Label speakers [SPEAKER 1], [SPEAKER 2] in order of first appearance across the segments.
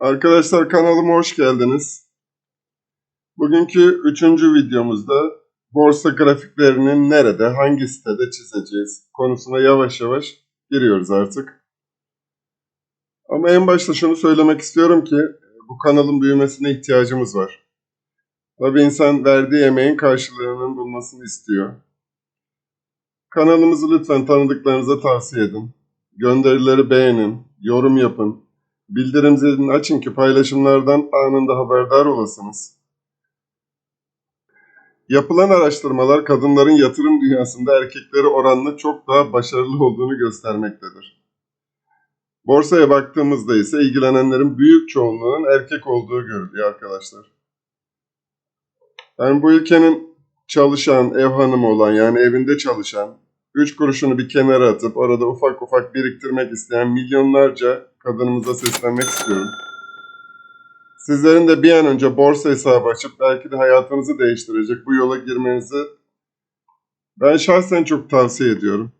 [SPEAKER 1] Arkadaşlar kanalıma hoş geldiniz. Bugünkü üçüncü videomuzda borsa grafiklerinin nerede, hangi sitede çizeceğiz konusuna yavaş yavaş giriyoruz artık. Ama en başta şunu söylemek istiyorum ki bu kanalın büyümesine ihtiyacımız var. Tabii insan verdiği emeğin karşılığının bulmasını istiyor. Kanalımızı lütfen tanıdıklarınıza tavsiye edin. Gönderileri beğenin, yorum yapın. Bildirim zilini açın ki paylaşımlardan anında haberdar olasınız. Yapılan araştırmalar kadınların yatırım dünyasında erkekleri oranla çok daha başarılı olduğunu göstermektedir. Borsaya baktığımızda ise ilgilenenlerin büyük çoğunluğunun erkek olduğu görülüyor arkadaşlar. Yani bu ülkenin çalışan, ev hanımı olan yani evinde çalışan, 3 kuruşunu bir kenara atıp orada ufak ufak biriktirmek isteyen milyonlarca kadınımıza seslenmek istiyorum. Sizlerin de bir an önce borsa hesabı açıp belki de hayatınızı değiştirecek bu yola girmenizi ben şahsen çok tavsiye ediyorum.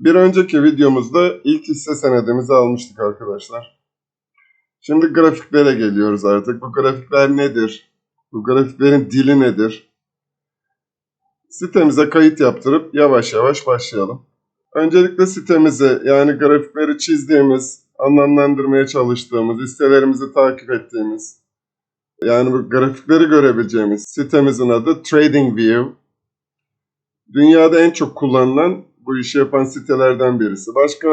[SPEAKER 1] Bir önceki videomuzda ilk hisse senedimizi almıştık arkadaşlar. Şimdi grafiklere geliyoruz artık. Bu grafikler nedir? Bu grafiklerin dili nedir? Sitemize kayıt yaptırıp yavaş yavaş başlayalım. Öncelikle sitemizi yani grafikleri çizdiğimiz, anlamlandırmaya çalıştığımız, listelerimizi takip ettiğimiz, yani bu grafikleri görebileceğimiz sitemizin adı TradingView. Dünyada en çok kullanılan bu işi yapan sitelerden birisi. Başka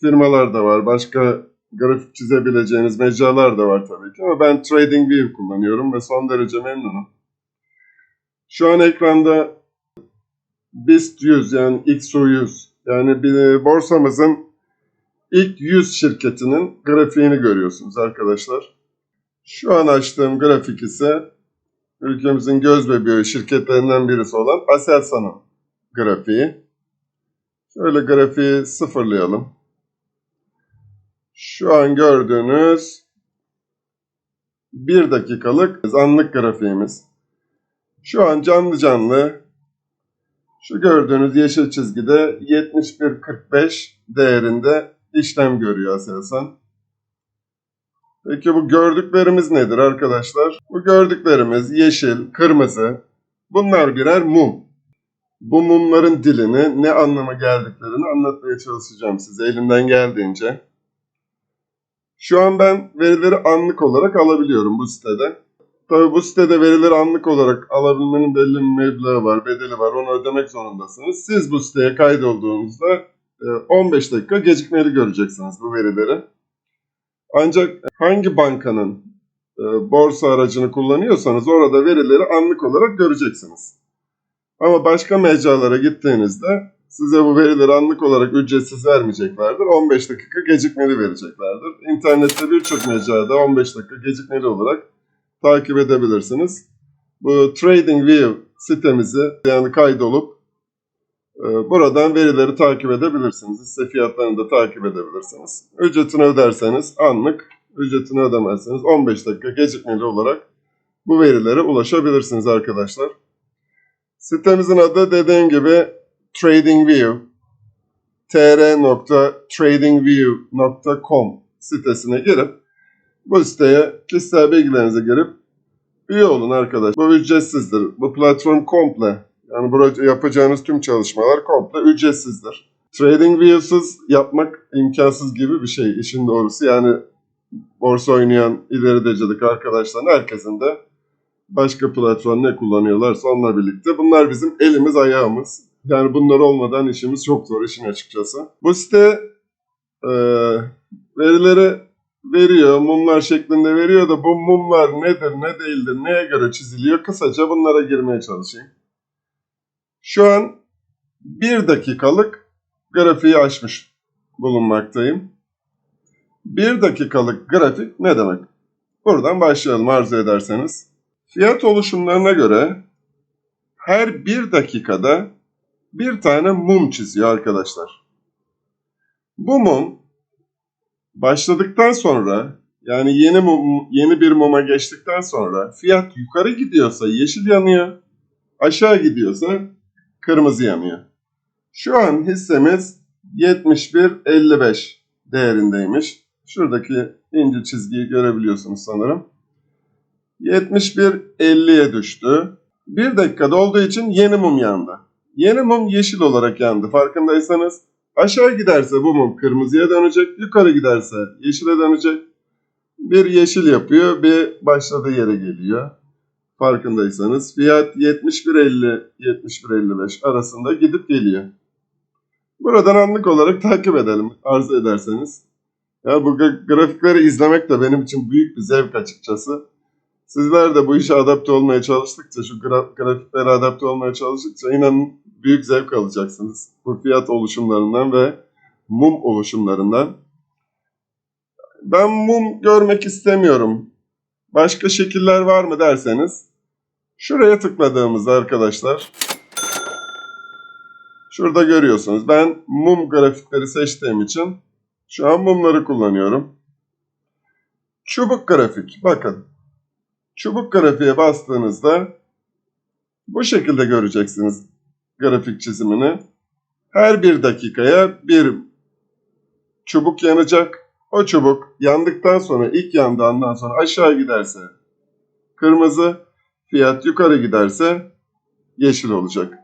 [SPEAKER 1] firmalar da var, başka grafik çizebileceğiniz mecralar da var tabii ki ama ben TradingView kullanıyorum ve son derece memnunum. Şu an ekranda BIST 100 yani XO100 yani borsamızın ilk 100 şirketinin grafiğini görüyorsunuz arkadaşlar. Şu an açtığım grafik ise ülkemizin göz bebeği şirketlerinden birisi olan Aselsan'ın grafiği. Şöyle grafiği sıfırlayalım. Şu an gördüğünüz 1 dakikalık anlık grafiğimiz. Şu an canlı canlı şu gördüğünüz yeşil çizgide 71.45 değerinde işlem görüyor Aselsan. Peki bu gördüklerimiz nedir arkadaşlar? Bu gördüklerimiz yeşil, kırmızı. Bunlar birer mum. Bu mumların dilini, ne anlama geldiklerini anlatmaya çalışacağım size elimden geldiğince. Şu an ben verileri anlık olarak alabiliyorum bu sitede. Tabii bu sitede verileri anlık olarak alabilmenin belli bir meblağı var, bedeli var. Onu ödemek zorundasınız. Siz bu siteye kaydolduğunuzda 15 dakika gecikmeli göreceksiniz bu verileri. Ancak hangi bankanın e, borsa aracını kullanıyorsanız orada verileri anlık olarak göreceksiniz. Ama başka mecralara gittiğinizde size bu verileri anlık olarak ücretsiz vermeyeceklerdir. 15 dakika gecikmeli vereceklerdir. İnternette birçok mecrada 15 dakika gecikmeli olarak takip edebilirsiniz. Bu TradingView sitemizi yani kaydolup e, buradan verileri takip edebilirsiniz. Hisse fiyatlarını da takip edebilirsiniz. Ücretini öderseniz anlık, ücretini ödemezseniz 15 dakika gecikmeli olarak bu verilere ulaşabilirsiniz arkadaşlar. Sitemizin adı dediğim gibi TradingView tr.tradingview.com sitesine girip bu siteye kişisel bilgilerinizi girip üye olun arkadaş. Bu ücretsizdir. Bu platform komple yani burada yapacağınız tüm çalışmalar komple ücretsizdir. TradingView'suz yapmak imkansız gibi bir şey işin doğrusu. Yani borsa oynayan ileri derecelik arkadaşların herkesin de başka platform ne kullanıyorlarsa onunla birlikte. Bunlar bizim elimiz ayağımız. Yani bunlar olmadan işimiz çok zor işin açıkçası. Bu site e, verileri veriyor, mumlar şeklinde veriyor da bu mumlar nedir, ne değildir, neye göre çiziliyor? Kısaca bunlara girmeye çalışayım. Şu an bir dakikalık grafiği açmış bulunmaktayım. Bir dakikalık grafik ne demek? Buradan başlayalım arzu ederseniz. Fiyat oluşumlarına göre her bir dakikada bir tane mum çiziyor arkadaşlar. Bu mum başladıktan sonra yani yeni mum, yeni bir muma geçtikten sonra fiyat yukarı gidiyorsa yeşil yanıyor, aşağı gidiyorsa kırmızı yanıyor. Şu an hissemiz 71.55 değerindeymiş. Şuradaki ince çizgiyi görebiliyorsunuz sanırım. 71.50'ye düştü. Bir dakikada olduğu için yeni mum yandı. Yeni mum yeşil olarak yandı farkındaysanız. Aşağı giderse bu mum kırmızıya dönecek. Yukarı giderse yeşile dönecek. Bir yeşil yapıyor, bir başladığı yere geliyor. Farkındaysanız. Fiyat 71.50-71.55 arasında gidip geliyor. Buradan anlık olarak takip edelim arzu ederseniz. Ya bu gra- grafikleri izlemek de benim için büyük bir zevk açıkçası. Sizler de bu işe adapte olmaya çalıştıkça, şu gra- grafiklere adapte olmaya çalıştıkça inanın büyük zevk alacaksınız. Bu fiyat oluşumlarından ve mum oluşumlarından. Ben mum görmek istemiyorum. Başka şekiller var mı derseniz, şuraya tıkladığımızda arkadaşlar, şurada görüyorsunuz. Ben mum grafikleri seçtiğim için şu an mumları kullanıyorum. Çubuk grafik, bakın. Çubuk grafiğe bastığınızda bu şekilde göreceksiniz grafik çizimini. Her bir dakikaya bir çubuk yanacak. O çubuk yandıktan sonra ilk yandığından sonra aşağı giderse kırmızı, fiyat yukarı giderse yeşil olacak.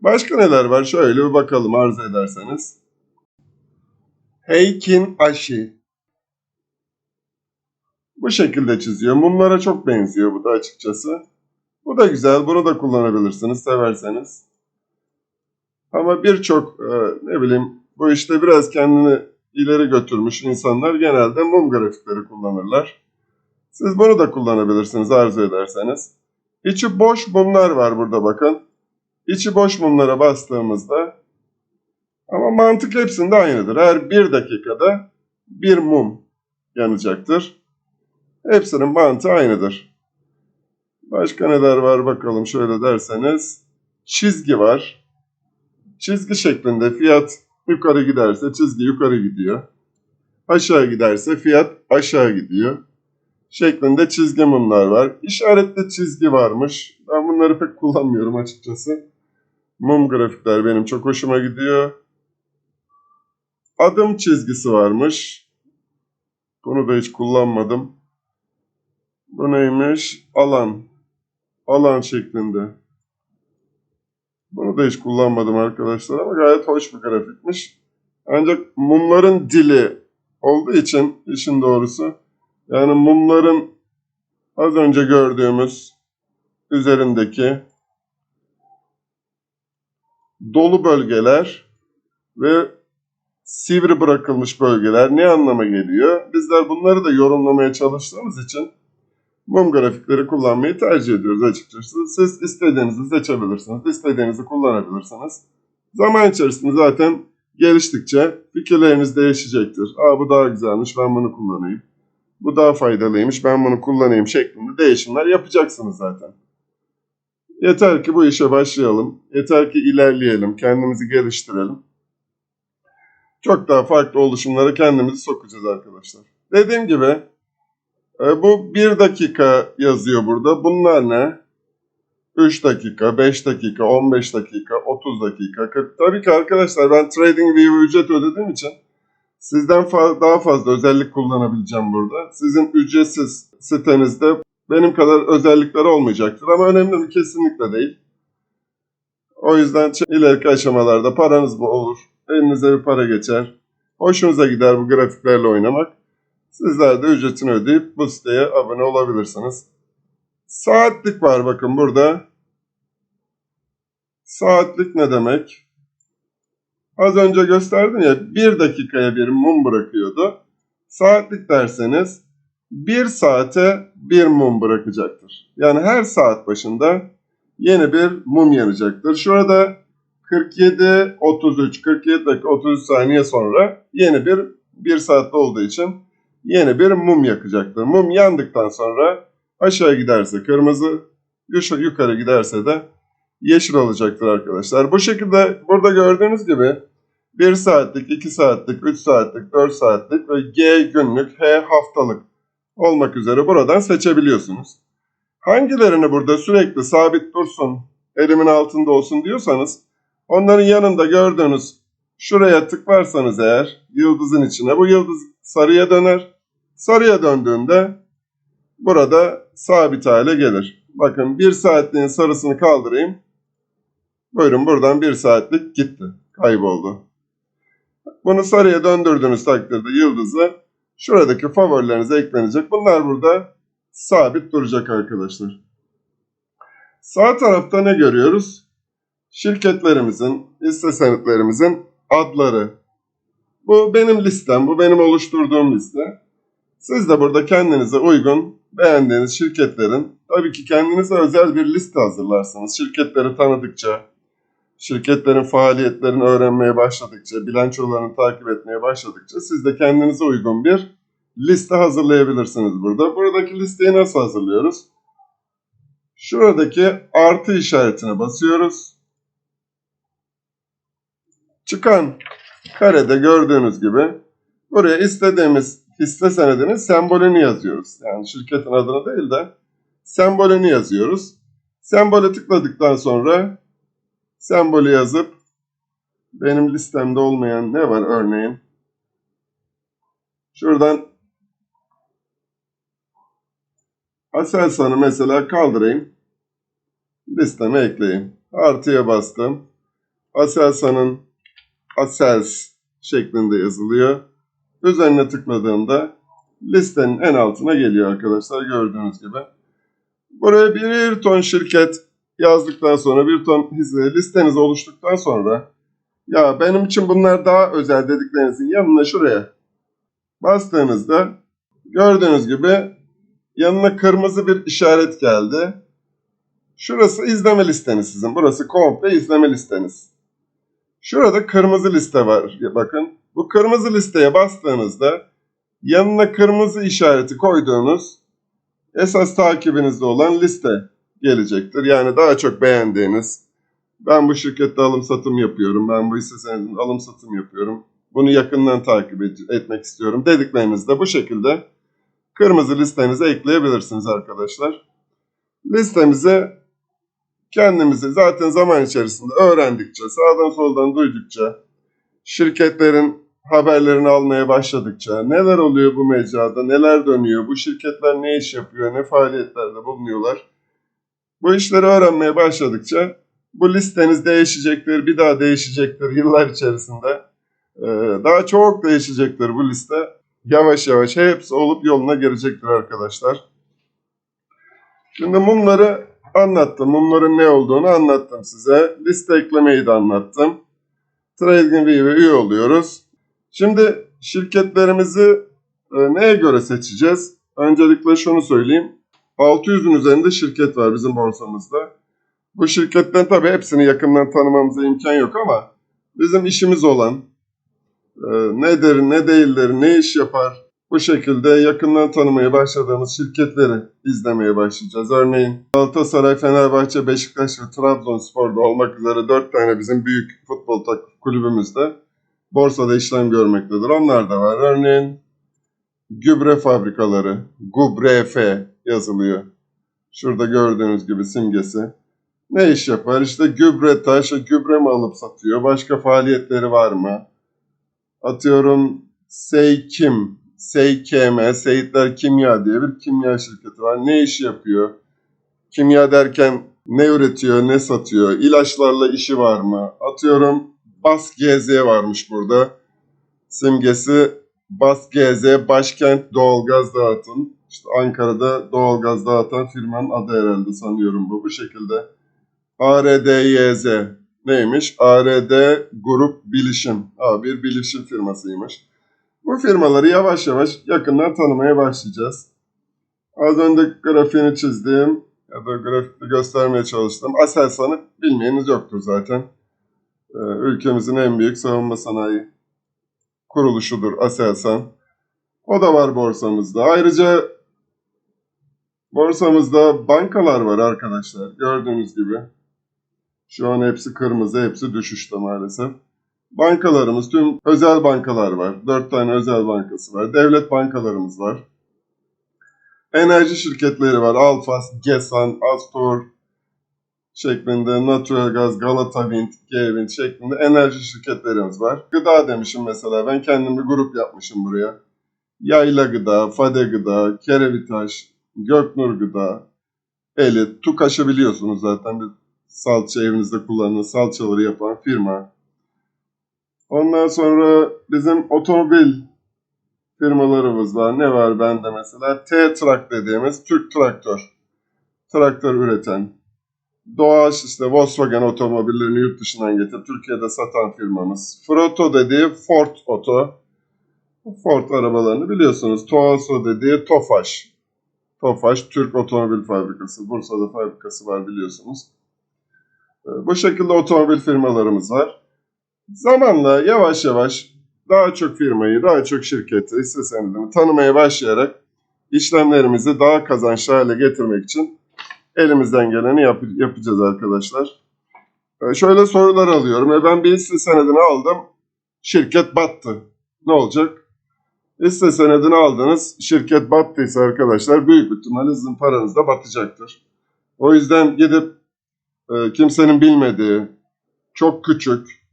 [SPEAKER 1] Başka neler var? Şöyle bir bakalım arzu ederseniz. Heikin Ashi. Bu şekilde çiziyor. Mumlara çok benziyor bu da açıkçası. Bu da güzel. Bunu da kullanabilirsiniz severseniz. Ama birçok e, ne bileyim bu işte biraz kendini ileri götürmüş insanlar genelde mum grafikleri kullanırlar. Siz bunu da kullanabilirsiniz arzu ederseniz. İçi boş mumlar var burada bakın. İçi boş mumlara bastığımızda ama mantık hepsinde aynıdır. Her bir dakikada bir mum yanacaktır. Hepsinin mantığı aynıdır. Başka neler var bakalım şöyle derseniz. Çizgi var. Çizgi şeklinde fiyat yukarı giderse çizgi yukarı gidiyor. Aşağı giderse fiyat aşağı gidiyor. Şeklinde çizgi mumlar var. İşaretli çizgi varmış. Ben bunları pek kullanmıyorum açıkçası. Mum grafikler benim çok hoşuma gidiyor. Adım çizgisi varmış. Bunu da hiç kullanmadım. Bu neymiş? Alan. Alan şeklinde. Bunu da hiç kullanmadım arkadaşlar ama gayet hoş bir grafikmiş. Ancak mumların dili olduğu için işin doğrusu yani mumların az önce gördüğümüz üzerindeki dolu bölgeler ve sivri bırakılmış bölgeler ne anlama geliyor? Bizler bunları da yorumlamaya çalıştığımız için mum grafikleri kullanmayı tercih ediyoruz açıkçası. Siz istediğinizi seçebilirsiniz, istediğinizi kullanabilirsiniz. Zaman içerisinde zaten geliştikçe fikirleriniz değişecektir. Aa bu daha güzelmiş, ben bunu kullanayım. Bu daha faydalıymış, ben bunu kullanayım şeklinde değişimler yapacaksınız zaten. Yeter ki bu işe başlayalım. Yeter ki ilerleyelim, kendimizi geliştirelim. Çok daha farklı oluşumlara kendimizi sokacağız arkadaşlar. Dediğim gibi e, bu 1 dakika yazıyor burada. Bunlar ne? 3 dakika, 5 dakika, 15 dakika, 30 dakika, 40. Tabii ki arkadaşlar ben TradingView ücret ödediğim için sizden fa- daha fazla özellik kullanabileceğim burada. Sizin ücretsiz sitenizde benim kadar özellikler olmayacaktır ama önemli mi? Kesinlikle değil. O yüzden ileriki aşamalarda paranız bu olur. Elinize bir para geçer. Hoşunuza gider bu grafiklerle oynamak. Sizler de ücretini ödeyip bu siteye abone olabilirsiniz. Saatlik var bakın burada. Saatlik ne demek? Az önce gösterdim ya bir dakikaya bir mum bırakıyordu. Saatlik derseniz bir saate bir mum bırakacaktır. Yani her saat başında yeni bir mum yanacaktır. Şurada 47, 33, 47 dakika 33 saniye sonra yeni bir bir saatte olduğu için yeni bir mum yakacaktır. Mum yandıktan sonra aşağı giderse kırmızı, yukarı giderse de yeşil olacaktır arkadaşlar. Bu şekilde burada gördüğünüz gibi 1 saatlik, 2 saatlik, 3 saatlik, 4 saatlik ve G günlük, H haftalık olmak üzere buradan seçebiliyorsunuz. Hangilerini burada sürekli sabit dursun, elimin altında olsun diyorsanız onların yanında gördüğünüz şuraya tıklarsanız eğer yıldızın içine bu yıldız sarıya döner. Sarıya döndüğünde burada sabit hale gelir. Bakın bir saatliğin sarısını kaldırayım. Buyurun buradan bir saatlik gitti. Kayboldu. Bunu sarıya döndürdüğünüz takdirde yıldızı şuradaki favorilerinize eklenecek. Bunlar burada sabit duracak arkadaşlar. Sağ tarafta ne görüyoruz? Şirketlerimizin, hisse senetlerimizin adları. Bu benim listem, bu benim oluşturduğum liste. Siz de burada kendinize uygun beğendiğiniz şirketlerin tabii ki kendinize özel bir liste hazırlarsınız. Şirketleri tanıdıkça, şirketlerin faaliyetlerini öğrenmeye başladıkça, bilançolarını takip etmeye başladıkça siz de kendinize uygun bir liste hazırlayabilirsiniz burada. Buradaki listeyi nasıl hazırlıyoruz? Şuradaki artı işaretine basıyoruz. Çıkan karede gördüğünüz gibi buraya istediğimiz hisse senedinin sembolünü yazıyoruz. Yani şirketin adını değil de sembolünü yazıyoruz. Sembole tıkladıktan sonra sembolü yazıp benim listemde olmayan ne var örneğin? Şuradan Aselsan'ı mesela kaldırayım. Listeme ekleyeyim. Artıya bastım. Aselsan'ın Asels şeklinde yazılıyor. Üzerine tıkladığımda listenin en altına geliyor arkadaşlar gördüğünüz gibi. Buraya bir ton şirket yazdıktan sonra bir ton hisse listeniz oluştuktan sonra ya benim için bunlar daha özel dediklerinizin yanına şuraya bastığınızda gördüğünüz gibi yanına kırmızı bir işaret geldi. Şurası izleme listeniz sizin. Burası komple izleme listeniz. Şurada kırmızı liste var. Bakın. Bu kırmızı listeye bastığınızda yanına kırmızı işareti koyduğunuz esas takibinizde olan liste gelecektir. Yani daha çok beğendiğiniz, ben bu şirkette alım satım yapıyorum, ben bu hisse senedinde alım satım yapıyorum, bunu yakından takip et- etmek istiyorum dediklerinizde bu şekilde kırmızı listenize ekleyebilirsiniz arkadaşlar. Listemize kendimizi zaten zaman içerisinde öğrendikçe, sağdan soldan duydukça, şirketlerin haberlerini almaya başladıkça, neler oluyor bu mecrada, neler dönüyor, bu şirketler ne iş yapıyor, ne faaliyetlerde bulunuyorlar. Bu işleri öğrenmeye başladıkça bu listeniz değişecektir, bir daha değişecektir yıllar içerisinde. Ee, Daha çok değişecektir bu liste. Yavaş yavaş hepsi olup yoluna girecektir arkadaşlar. Şimdi mumları anlattım. Mumların ne olduğunu anlattım size. Liste eklemeyi de anlattım. TradingView'e üye oluyoruz. Şimdi şirketlerimizi e, neye göre seçeceğiz? Öncelikle şunu söyleyeyim. 600'ün üzerinde şirket var bizim borsamızda. Bu şirketlerin tabii hepsini yakından tanımamıza imkan yok ama bizim işimiz olan e, nedir, ne değildir, ne iş yapar bu şekilde yakından tanımaya başladığımız şirketleri izlemeye başlayacağız. Örneğin Galatasaray, Fenerbahçe, Beşiktaş ve Trabzonspor'da olmak üzere 4 tane bizim büyük futbol kulübümüzde borsada işlem görmektedir. Onlar da var. Örneğin gübre fabrikaları, GUBRF yazılıyor. Şurada gördüğünüz gibi simgesi. Ne iş yapar? İşte gübre taş, gübre mi alıp satıyor? Başka faaliyetleri var mı? Atıyorum Seykim, Seykm, Seyitler Kimya diye bir kimya şirketi var. Ne iş yapıyor? Kimya derken ne üretiyor, ne satıyor? İlaçlarla işi var mı? Atıyorum Bas GZ varmış burada. Simgesi Bas GZ Başkent Doğalgaz Dağıtım. İşte Ankara'da doğalgaz dağıtan firmanın adı herhalde sanıyorum bu. Bu şekilde. ARDYZ neymiş? ARD Grup Bilişim. Aa, bir bilişim firmasıymış. Bu firmaları yavaş yavaş yakından tanımaya başlayacağız. Az önce grafiğini çizdiğim ya da grafikte göstermeye çalıştığım Aselsan'ı bilmeyeniz yoktur zaten. Ee, ülkemizin en büyük savunma sanayi kuruluşudur Aselsan. O da var borsamızda. Ayrıca borsamızda bankalar var arkadaşlar. Gördüğünüz gibi. Şu an hepsi kırmızı, hepsi düşüşte maalesef. Bankalarımız, tüm özel bankalar var. Dört tane özel bankası var. Devlet bankalarımız var. Enerji şirketleri var. Alfas, Gesan, Astor şeklinde, Natural Gaz, Galata Wind, G-Wind şeklinde enerji şirketlerimiz var. Gıda demişim mesela. Ben kendim bir grup yapmışım buraya. Yayla Gıda, Fade Gıda, Kerevitaş, Göknur Gıda, Elit, Tukaş'ı biliyorsunuz zaten bir salça evinizde kullanılan salçaları yapan firma. Ondan sonra bizim otomobil firmalarımız var. Ne var bende mesela? T-Trak dediğimiz Türk traktör. Traktör üreten. Doğaç işte Volkswagen otomobillerini yurt dışından getirip Türkiye'de satan firmamız. Froto dediği Ford Oto. Ford arabalarını biliyorsunuz. Toaso dediği Tofaş. Tofaş Türk Otomobil Fabrikası. Bursa'da fabrikası var biliyorsunuz. Ee, Bu şekilde otomobil firmalarımız var. Zamanla yavaş yavaş daha çok firmayı, daha çok şirketi, hisse senedini tanımaya başlayarak işlemlerimizi daha kazançlı hale getirmek için elimizden geleni yap- yapacağız arkadaşlar. Ee, Şöyle sorular alıyorum. E ben bir hisse senedini aldım. Şirket battı. Ne olacak? Hisse senedini aldınız. Şirket battıysa arkadaşlar büyük ihtimalle sizin paranız da batacaktır. O yüzden gidip e, kimsenin bilmediği, çok küçük,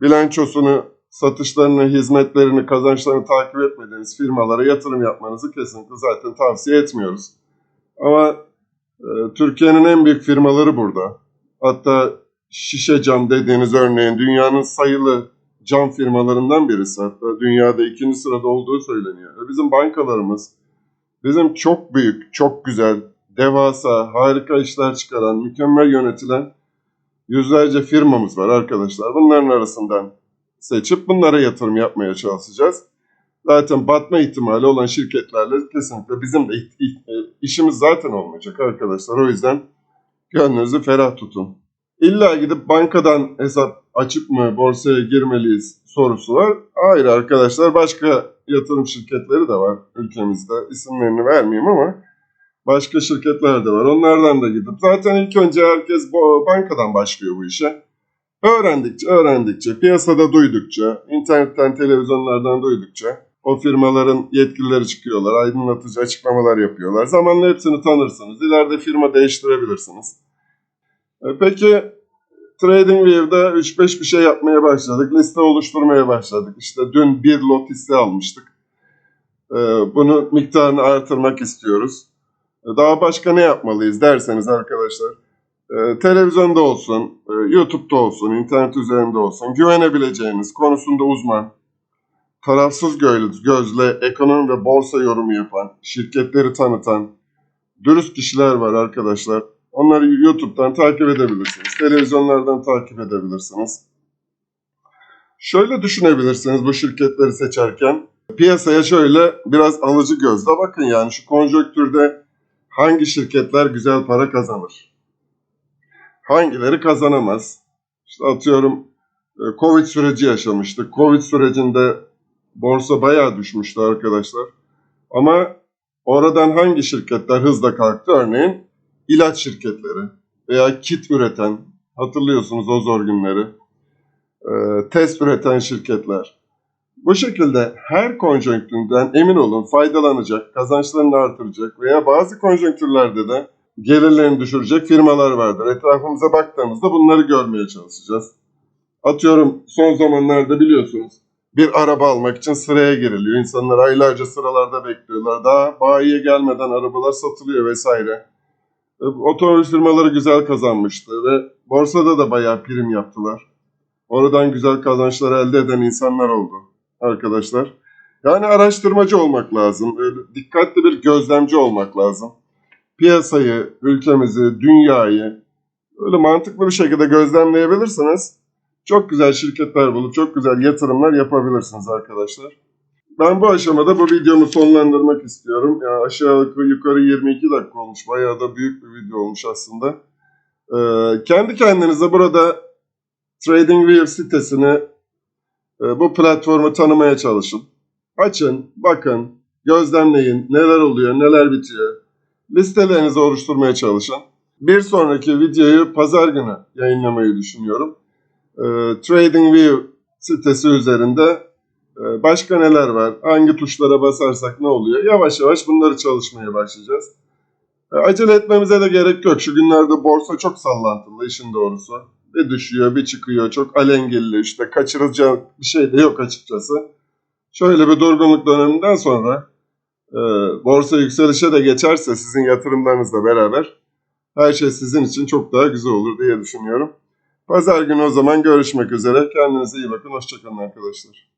[SPEAKER 1] bilançosunu, satışlarını, hizmetlerini, kazançlarını takip etmediğiniz firmalara yatırım yapmanızı kesinlikle zaten tavsiye etmiyoruz. Ama e, Türkiye'nin en büyük firmaları burada. Hatta şişe cam dediğiniz örneğin dünyanın sayılı cam firmalarından birisi. Hatta dünyada ikinci sırada olduğu söyleniyor. Bizim bankalarımız bizim çok büyük, çok güzel, devasa, harika işler çıkaran, mükemmel yönetilen yüzlerce firmamız var arkadaşlar. Bunların arasından seçip bunlara yatırım yapmaya çalışacağız. Zaten batma ihtimali olan şirketlerle kesinlikle bizim de e, işimiz zaten olmayacak arkadaşlar. O yüzden gönlünüzü ferah tutun. İlla gidip bankadan hesap açıp mı borsaya girmeliyiz sorusu var. Hayır arkadaşlar başka yatırım şirketleri de var ülkemizde. İsimlerini vermeyeyim ama başka şirketler de var. Onlardan da gidip zaten ilk önce herkes bankadan başlıyor bu işe. Öğrendikçe, öğrendikçe, piyasada duydukça, internetten, televizyonlardan duydukça o firmaların yetkilileri çıkıyorlar, aydınlatıcı açıklamalar yapıyorlar. Zamanla hepsini tanırsınız. İleride firma değiştirebilirsiniz. E, Peki TradingView'da 3-5 bir şey yapmaya başladık. Liste oluşturmaya başladık. İşte dün bir lot hisse almıştık. E, Bunu miktarını artırmak istiyoruz. E, Daha başka ne yapmalıyız derseniz arkadaşlar. Televizyonda olsun, YouTube'da olsun, internet üzerinde olsun güvenebileceğiniz konusunda uzman, tarafsız gö- gözle ekonomi ve borsa yorumu yapan, şirketleri tanıtan, dürüst kişiler var arkadaşlar. Onları YouTube'dan takip edebilirsiniz. Televizyonlardan takip edebilirsiniz. Şöyle düşünebilirsiniz bu şirketleri seçerken. Piyasaya şöyle biraz alıcı gözle bakın yani şu konjonktürde hangi şirketler güzel para kazanır? Hangileri kazanamaz? İşte atıyorum e, Covid süreci yaşamıştık. Covid sürecinde borsa bayağı düşmüştü arkadaşlar. Ama oradan hangi şirketler hızla kalktı? Örneğin ilaç şirketleri veya kit üreten, hatırlıyorsunuz o zor günleri, e, test üreten şirketler. Bu şekilde her konjonktürden emin olun faydalanacak, kazançlarını artıracak veya bazı konjonktürlerde de gelirlerini düşürecek firmalar vardır. Etrafımıza baktığımızda bunları görmeye çalışacağız. Atıyorum son zamanlarda biliyorsunuz bir araba almak için sıraya giriliyor. İnsanlar aylarca sıralarda bekliyorlar. Daha bayiye gelmeden arabalar satılıyor vesaire. E, Otomobil firmaları güzel kazanmıştı ve borsada da bayağı prim yaptılar. Oradan güzel kazançlar elde eden insanlar oldu arkadaşlar. Yani araştırmacı olmak lazım. Böyle dikkatli bir gözlemci olmak lazım. Piyasayı, ülkemizi, dünyayı öyle mantıklı bir şekilde gözlemleyebilirsiniz. Çok güzel şirketler bulup çok güzel yatırımlar yapabilirsiniz arkadaşlar. Ben bu aşamada bu videomu sonlandırmak istiyorum. Ya aşağı yukarı 22 dakika olmuş. Bayağı da büyük bir video olmuş aslında. Ee, kendi kendinize burada TradingView sitesini e, bu platformu tanımaya çalışın. Açın, bakın, gözlemleyin neler oluyor, neler bitiyor. Listelerinizi oluşturmaya çalışın. Bir sonraki videoyu pazar günü yayınlamayı düşünüyorum. Ee, TradingView sitesi üzerinde e, başka neler var? Hangi tuşlara basarsak ne oluyor? Yavaş yavaş bunları çalışmaya başlayacağız. E, acele etmemize de gerek yok. Şu günlerde borsa çok sallantılı işin doğrusu. Bir düşüyor, bir çıkıyor. Çok alengilli işte. Kaçıracak bir şey de yok açıkçası. Şöyle bir durgunluk döneminden sonra e, borsa yükselişe de geçerse sizin yatırımlarınızla beraber her şey sizin için çok daha güzel olur diye düşünüyorum. Pazar günü o zaman görüşmek üzere. Kendinize iyi bakın. Hoşçakalın arkadaşlar.